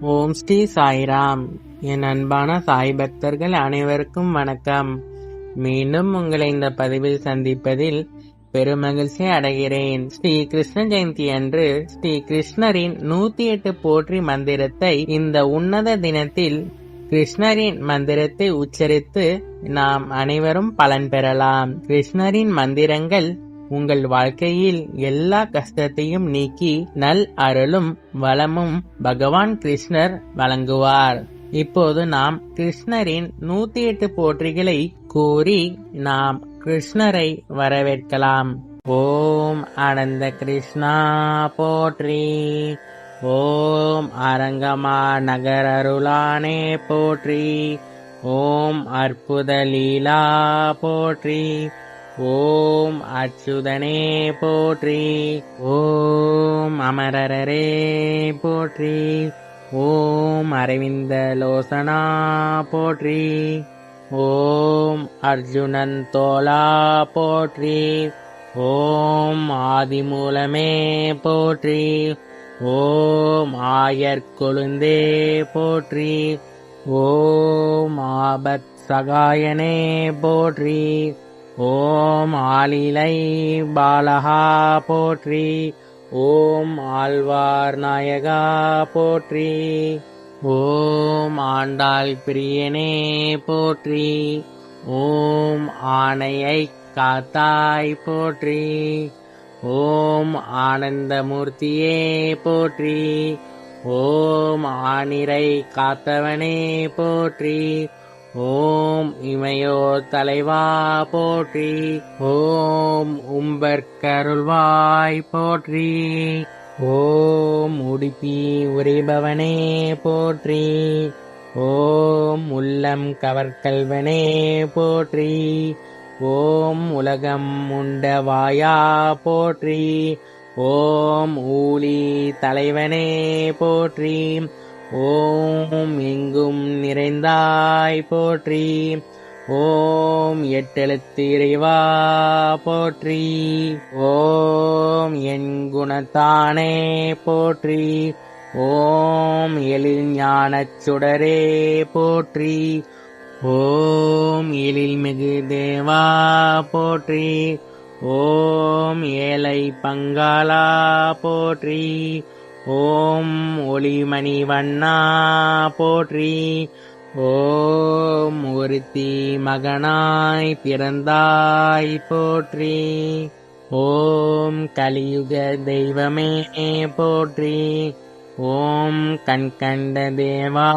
ஓம் ஸ்ரீ சாய்ராம். என் அன்பான சாய் பக்தர்கள் அனைவருக்கும் வணக்கம். மீண்டும் உங்களை இந்த பதிவில் சந்திப்பதில் பெருமகிழ்ச்சி அடைகிறேன். ஸ்ரீ கிருஷ்ண ஜெயந்தி அன்று ஸ்ரீ கிருஷ்ணரின் நூத்தி எட்டு போற்றி மந்திரத்தை இந்த உன்னத தினத்தில் கிருஷ்ணரின் மந்திரத்தை உச்சரித்து நாம் அனைவரும் பலன் பெறலாம். கிருஷ்ணரின் மந்திரங்கள் உங்கள் வாழ்க்கையில் எல்லா கஷ்டத்தையும் நீக்கி நல் அருளும் வளமும் பகவான் கிருஷ்ணர் வழங்குவார். இப்போது நாம் கிருஷ்ணரின் நூத்தி எட்டு போற்றிகளை கூறி நாம் கிருஷ்ணரை வரவேற்கலாம். ஓம் அனந்த கிருஷ்ணா போற்றி. ஓம் அரங்கமா நகர் அருளானே போற்றி. ஓம் அற்புத லீலா போற்றி. ஓம் அச்சுதனே போற்றி ஓம் அமரரரே போற்றி ஓம் அரவிந்த லோசனா போற்றி ஓம் அர்ஜுனன் தோலா போற்றி ஓம் ஆதிமூலமே போற்றி ஓம் ஆயர் கொழுந்தே போற்றி ஓம் ஆபத் சகாயனே போற்றி ஓம் ஆலிலை பாலகா போற்றி ஓம் ஆழ்வார் நாயகா போற்றி ஓம் ஆண்டாள் பிரியனே போற்றி ஓம் ஆணையை காத்தாய் போற்றி ஓம் ஆனந்தமூர்த்தியே போற்றி ஓம் ஆனிரை காத்தவனே போற்றி ஓம் இமையோ தலைவா போற்றி. ஓம் உம்பர்கருள்வாய் போற்றி. ஓம் உடுப்பி உரைபவனே போற்றி. ஓம் உள்ளம் கவர்கல்வனே போற்றி. ஓம் உலகம் உண்டவாயா போற்றி. ஓம் ஊழி தலைவனே போற்றி. ஓம் எங்கும் நிறைந்தாய் போற்றி. ஓம் எட்டெழுத்து இறைவா போற்றி. ஓம் என் குணத்தானே போற்றி. ஓம் எழில் ஞானச் சுடரே போற்றி. ஓம் எழில் மிகு தேவா போற்றி. ஓம் ஏழை பங்காளா போற்றி. ஓம் ஒளிமணி வண்ணா போற்றி. ஓம் ஒருத்தி மகனாய் பிறந்தாய் போற்றி. ஓம் கலியுக தெய்வமே போற்றி. ஓம் கண்கண்ட தேவா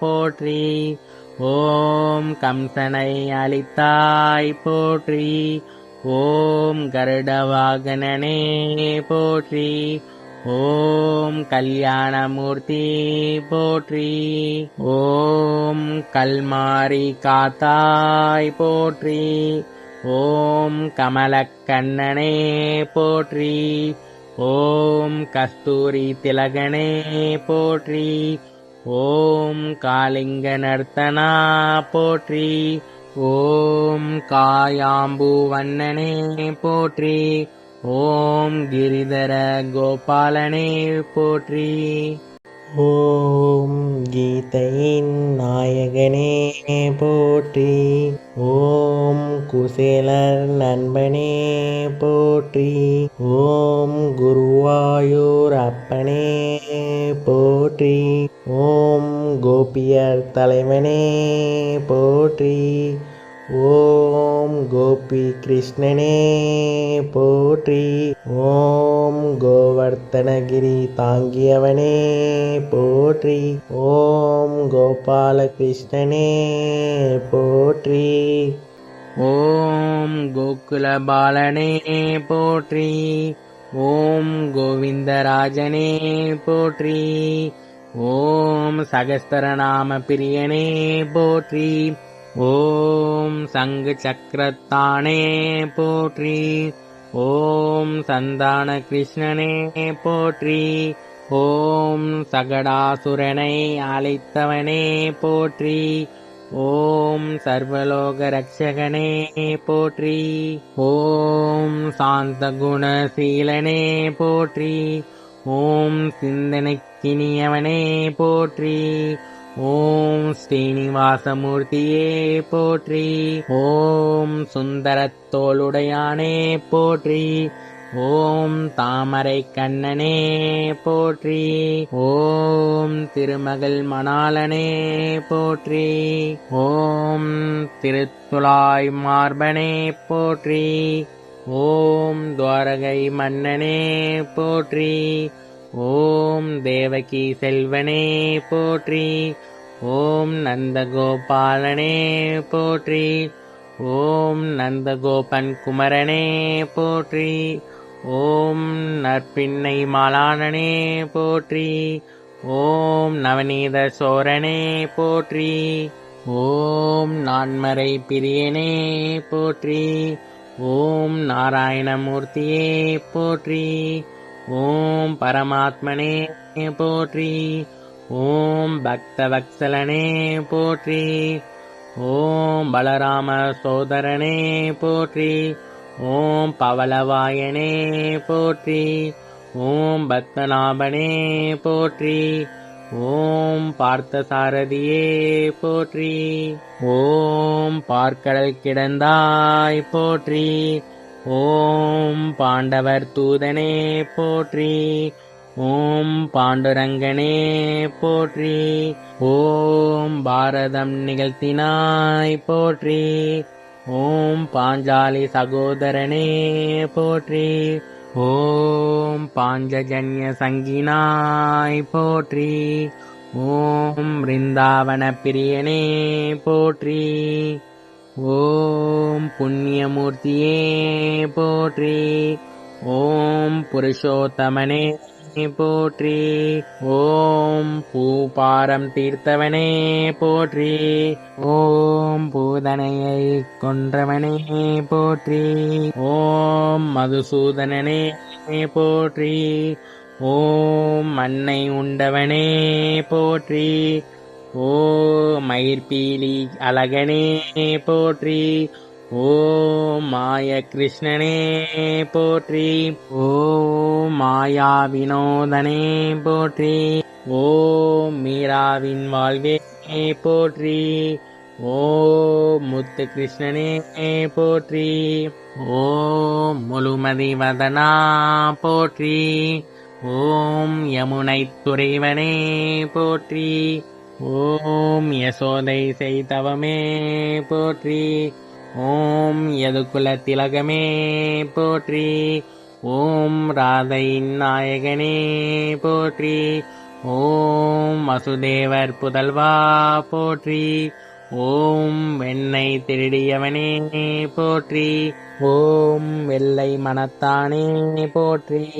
போற்றி. ஓம் கம்சனை அளித்தாய் போற்றி. ஓம் கருடவாகனனே போற்றி. ஓம் கல்யாணமூர்த்தி போற்றி. ஓம் கல்மாரி காத்தாய் போற்றி. ஓம் கமலக்கண்ணனே போற்றி. ஓம் கஸ்தூரி திலகனே போற்றி. ஓம் காளிங்க நர்த்தனா போற்றி. ஓம் காயாம்பு வண்ணனே போற்றி. ஓம் கிரிதர கோபாலனே போற்றி. ஓம் கீதையின் நாயகனே போற்றி. ஓம் குசேலர் நண்பனே போற்றி. ஓம் குருவாயூர் அப்பனே போற்றி. ஓம் கோபியர் தலைவனே போற்றி. ஓம் கோபி கிருஷ்ணனே போற்றி. ஓம் கோவர்த்தனகிரி தாங்கியவனே போற்றி. ஓம் கோபாலகிருஷ்ணனே போற்றி. ஓம் கோகுலபாலனே போற்றி. ஓம் கோவிந்தராஜனே போற்றி. ஓம் சகஸ்தரநாம பிரியனே போற்றி. ஓம் சங்கு சக்கரத்தானே போற்றி. ஓம் சந்தான கிருஷ்ணனே போற்றி. ஓம் சகடாசுரனை அழைத்தவனே போற்றி. ஓம் சர்வலோக ரக்ஷகனே போற்றி. ஓம் சாந்த குணசீலனே போற்றி. ஓம் சிந்தனைக்கினியவனே போற்றி. ஓம் ஸ்ரீனிவாசமூர்த்தியே போற்றி. ஓம் சுந்தரத்தோளுடையானே போற்றி. ஓம் தாமரை கண்ணனே போற்றி. ஓம் திருமகள் மணாலனே போற்றி. ஓம் திருத்துலாய் மார்பனே போற்றி. ஓம் துவாரகை மன்னனே போற்றி. ஓம் தேவகி செல்வனே போற்றி. ஓம் நந்தகோபாலனே போற்றி. ஓம் நந்தகோபன் குமரனே போற்றி. ஓம் நற்பின்னை மாலானனே போற்றி. ஓம் நவநீத சோரனே போற்றி. ஓம் நான்மறை பிரியனே போற்றி. ஓம் நாராயணமூர்த்தியே போற்றி. ஓம் பரமாத்மனே போற்றி. ஓம் பக்தவத்சலனே போற்றி. ஓம் பலராம சோதரனே போற்றி. ஓம் பவளவாயனே போற்றி. ஓம் பத்மநாபனே போற்றி. ஓம் பார்த்தசாரதியே போற்றி. ஓம் பார்க்கடல் கிடந்தாய் போற்றி. ஓம் பாண்டவர் தூதனே போற்றி. ஓம் பாண்டுரங்கனே போற்றி. ஓம் பாரதம் நிகழ்த்தினாய் போற்றி. ஓம் பாஞ்சாலி சகோதரனே போற்றி. ஓம் பாஞ்சஜன்ய சங்கினாய் போற்றி. ஓம் பிருந்தாவன பிரியனே போற்றி. ஓம் புண்ணியமூர்த்தியே போற்றி. ஓம் புருஷோத்தமனே போற்றி. ஓம் பூபாரம் தீர்த்தவனே போற்றி. ஓம் பூதனையை கொன்றவனே போற்றி. ஓம் மதுசூதனனே போற்றி. ஓம் மண்ணை உண்டவனே போற்றி. ஓ மயிர்பீலி அழகனே போற்றி. ஓம் மாய கிருஷ்ணனே போற்றி. ஓ மாயா வினோதனே போற்றி. ஓம் மீராவின் வாழ்வே போற்றி. ஓம் முத்து கிருஷ்ணனே போற்றி. ஓம் முழுமதி வதனா போற்றி. ஓம் யமுனை துறைவனே போற்றி. ஓம் யசோதை செய்தவமே போற்றி. ஓம் யதுகுல திலகமே போற்றி. ஓம் ராதை நாயகனே போற்றி. ஓம் வசுதேவர் புதல்வா போற்றி. ஓம் வெண்ணை திருடியவனே போற்றி. ஓம் வெள்ளை மனத்தானே போற்றி.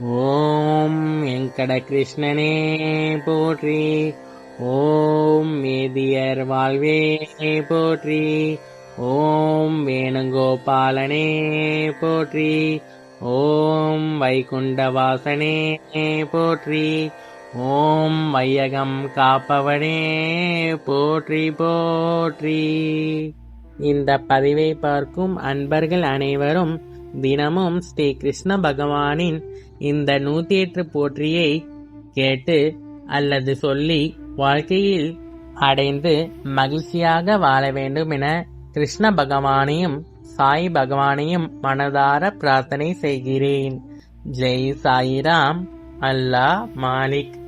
ஓம் வெங்கட கிருஷ்ணனே போற்றி. ஓம் வேதியர் வாழ்வே போற்றி. ஓம் வேணுகோபாலனே போற்றி. ஓம் வைகுண்டவாசனே போற்றி. ஓம் வையகம் காப்பவனே போற்றி போற்றி. இந்த பதிவை பார்க்கும் அன்பர்கள் அனைவரும் தினமும் ஸ்ரீ கிருஷ்ண பகவானின் இந்த நூத்தி எட்டு போற்றியை கேட்டு அல்லது சொல்லி வாழ்க்கையில் அடைந்து மகிழ்ச்சியாக வாழ வேண்டும் என கிருஷ்ண பகவானையும் சாய் பகவானையும் மனதார பிரார்த்தனை செய்கிறேன். ஜெய் சாயிராம். அல்லாஹ் மாலிக்.